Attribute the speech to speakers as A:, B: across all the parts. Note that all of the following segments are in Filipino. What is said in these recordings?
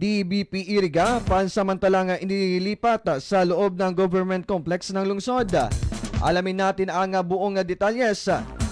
A: DBP Iriga pansamantalang inilipat sa loob ng government complex ng lungsod. Alamin natin ang buong detalyes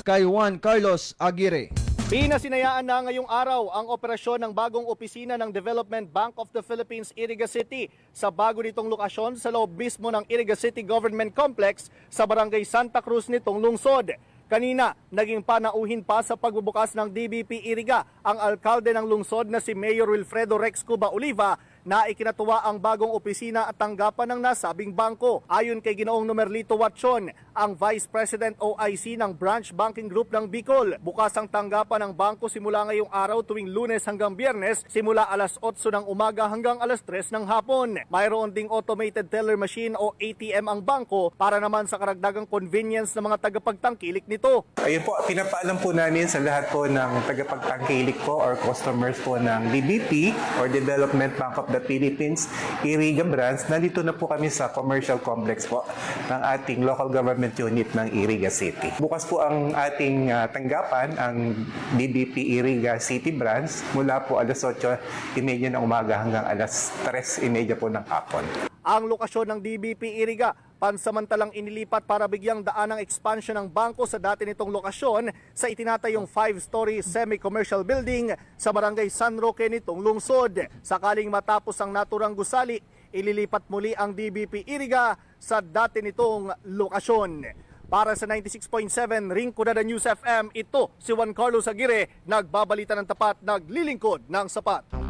A: kay Juan Carlos Aguirre.
B: Pinasinayaan na ngayong araw ang operasyon ng bagong opisina ng Development Bank of the Philippines Iriga City sa bago nitong lokasyon sa loob mismo ng Iriga City Government Complex sa Barangay Santa Cruz nitong lungsod. Kanina, naging panauhin pa sa pagbubukas ng DBP Iriga ang alkalde ng lungsod na si Mayor Wilfredo Rex Cuba Oliva na ikinatuwa ang bagong opisina at tanggapan ng nasabing bangko. Ayon kay Ginoong Numerlito Watson, ang Vice President OIC ng Branch Banking Group ng Bicol. Bukas ang tanggapan ng bangko simula ngayong araw tuwing lunes hanggang biyernes simula alas 8 ng umaga hanggang alas 3 ng hapon. Mayroon ding automated teller machine o ATM ang bangko para naman sa karagdagang convenience ng mga tagapagtangkilik nito.
C: Ayun po, pinapaalam po namin sa lahat po ng tagapagtangkilik po or customers po ng DBP or Development Bank of the Philippines, Iriga Branch. Nandito na po kami sa commercial complex po ng ating local government unit ng Iriga City. Bukas po ang ating ah, tanggapan, ang DBP Iriga City Branch, mula po alas 8.30 ng umaga hanggang alas 3.30 po ng hapon.
B: Ang lokasyon ng DBP Iriga pansamantalang inilipat para bigyang daan ang expansion ng bangko sa dati nitong lokasyon sa itinatayong 5-story semi-commercial building sa barangay San Roque nitong lungsod. Sakaling matapos ang naturang gusali, ililipat muli ang DBP Iriga sa dati nitong lokasyon. Para sa 96.7 Ringkudada News FM, ito si Juan Carlos Aguirre, nagbabalita ng tapat, naglilingkod ng sapat.